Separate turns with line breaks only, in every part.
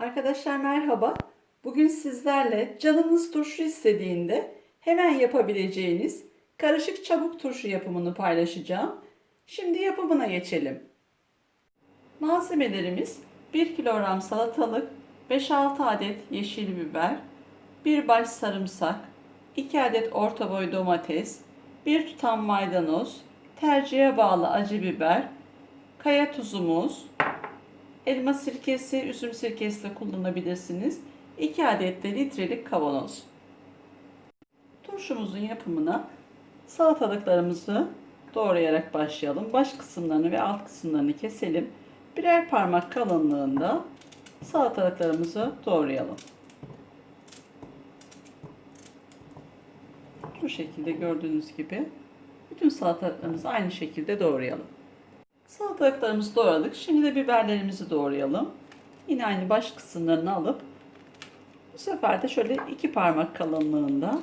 Arkadaşlar merhaba. Bugün sizlerle canınız turşu istediğinde hemen yapabileceğiniz karışık çabuk turşu yapımını paylaşacağım. Şimdi yapımına geçelim. Malzemelerimiz 1 kilogram salatalık, 5-6 adet yeşil biber, 1 baş sarımsak, 2 adet orta boy domates, 1 tutam maydanoz, tercihe bağlı acı biber, kaya tuzumuz, elma sirkesi, üzüm sirkesi de kullanabilirsiniz. 2 adet de litrelik kavanoz. Turşumuzun yapımına salatalıklarımızı doğrayarak başlayalım. Baş kısımlarını ve alt kısımlarını keselim. Birer parmak kalınlığında salatalıklarımızı doğrayalım. Bu şekilde gördüğünüz gibi bütün salatalıklarımızı aynı şekilde doğrayalım. Salatalıklarımızı doğradık. Şimdi de biberlerimizi doğrayalım. Yine aynı baş kısımlarını alıp bu sefer de şöyle iki parmak kalınlığında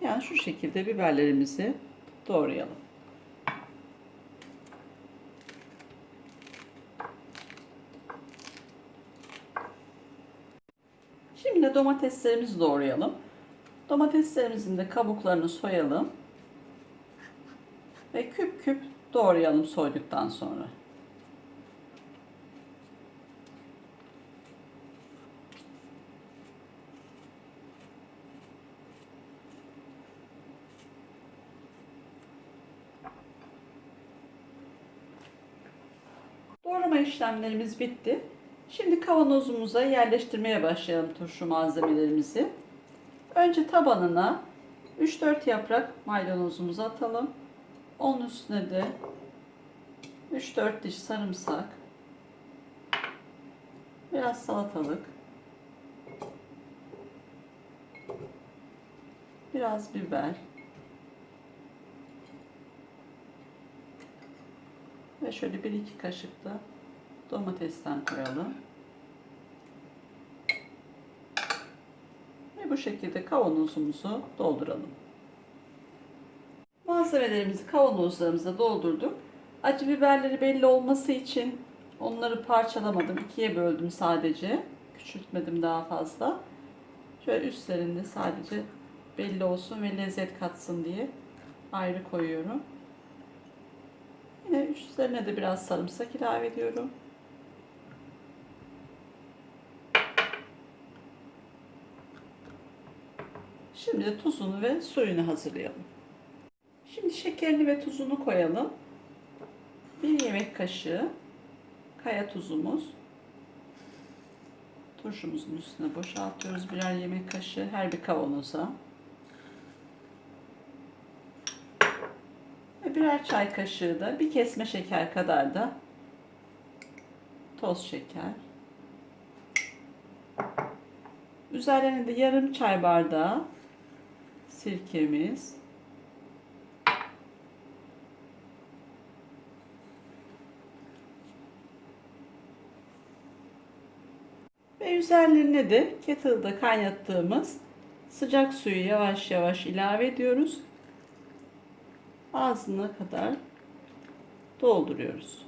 yani şu şekilde biberlerimizi doğrayalım. Şimdi de domateslerimizi doğrayalım. Domateslerimizin de kabuklarını soyalım. Ve küp küp doğrayalım soyduktan sonra. Doğrama işlemlerimiz bitti. Şimdi kavanozumuza yerleştirmeye başlayalım turşu malzemelerimizi. Önce tabanına 3-4 yaprak maydanozumuzu atalım. Onun üstüne de 3-4 diş sarımsak, biraz salatalık, biraz biber ve şöyle 1-2 kaşık da domatesten koyalım. Ve bu şekilde kavanozumuzu dolduralım. Malzemelerimizi kavanozlarımıza doldurduk. Acı biberleri belli olması için onları parçalamadım. ikiye böldüm sadece. Küçültmedim daha fazla. Şöyle üstlerinde sadece belli olsun ve lezzet katsın diye ayrı koyuyorum. Yine üstlerine de biraz sarımsak ilave ediyorum. Şimdi de tuzunu ve suyunu hazırlayalım. Şekerini ve tuzunu koyalım. Bir yemek kaşığı kaya tuzumuz. Turşumuzun üstüne boşaltıyoruz birer yemek kaşığı her bir kavanoza. Ve birer çay kaşığı da bir kesme şeker kadar da toz şeker. Üzerlerine de yarım çay bardağı sirkemiz. Ve üzerlerine de kettle'da kaynattığımız sıcak suyu yavaş yavaş ilave ediyoruz. Ağzına kadar dolduruyoruz.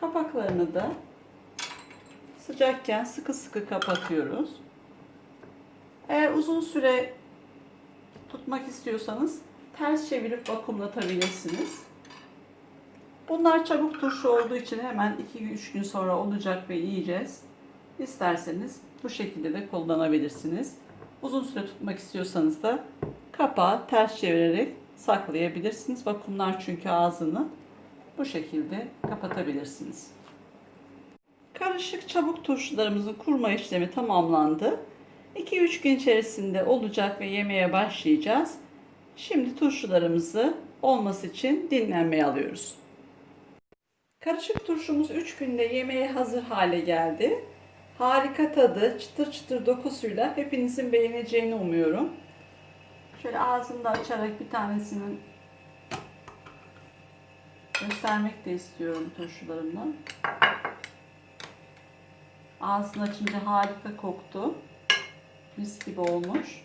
Kapaklarını da sıcakken sıkı sıkı kapatıyoruz. Eğer uzun süre tutmak istiyorsanız ters çevirip vakumlatabilirsiniz. Bunlar çabuk turşu olduğu için hemen 2-3 gün sonra olacak ve yiyeceğiz. İsterseniz bu şekilde de kullanabilirsiniz. Uzun süre tutmak istiyorsanız da kapağı ters çevirerek saklayabilirsiniz. Vakumlar çünkü ağzını bu şekilde kapatabilirsiniz. Karışık çabuk turşularımızın kurma işlemi tamamlandı. 2-3 gün içerisinde olacak ve yemeye başlayacağız. Şimdi turşularımızı olması için dinlenmeye alıyoruz. Karışık turşumuz 3 günde yemeğe hazır hale geldi. Harika tadı, çıtır çıtır dokusuyla hepinizin beğeneceğini umuyorum. Şöyle ağzımda açarak bir tanesinin göstermek de istiyorum turşularımla. Ağzını açınca harika koktu. Mis gibi olmuş.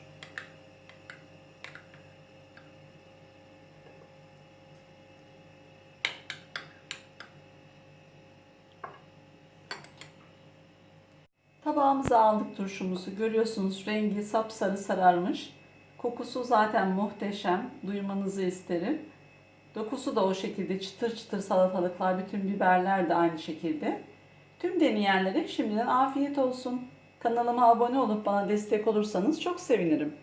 Tabağımıza aldık turşumuzu. Görüyorsunuz rengi sapsarı sararmış. Kokusu zaten muhteşem. Duymanızı isterim. Dokusu da o şekilde çıtır çıtır salatalıklar, bütün biberler de aynı şekilde. Tüm deneyenlere şimdiden afiyet olsun. Kanalıma abone olup bana destek olursanız çok sevinirim.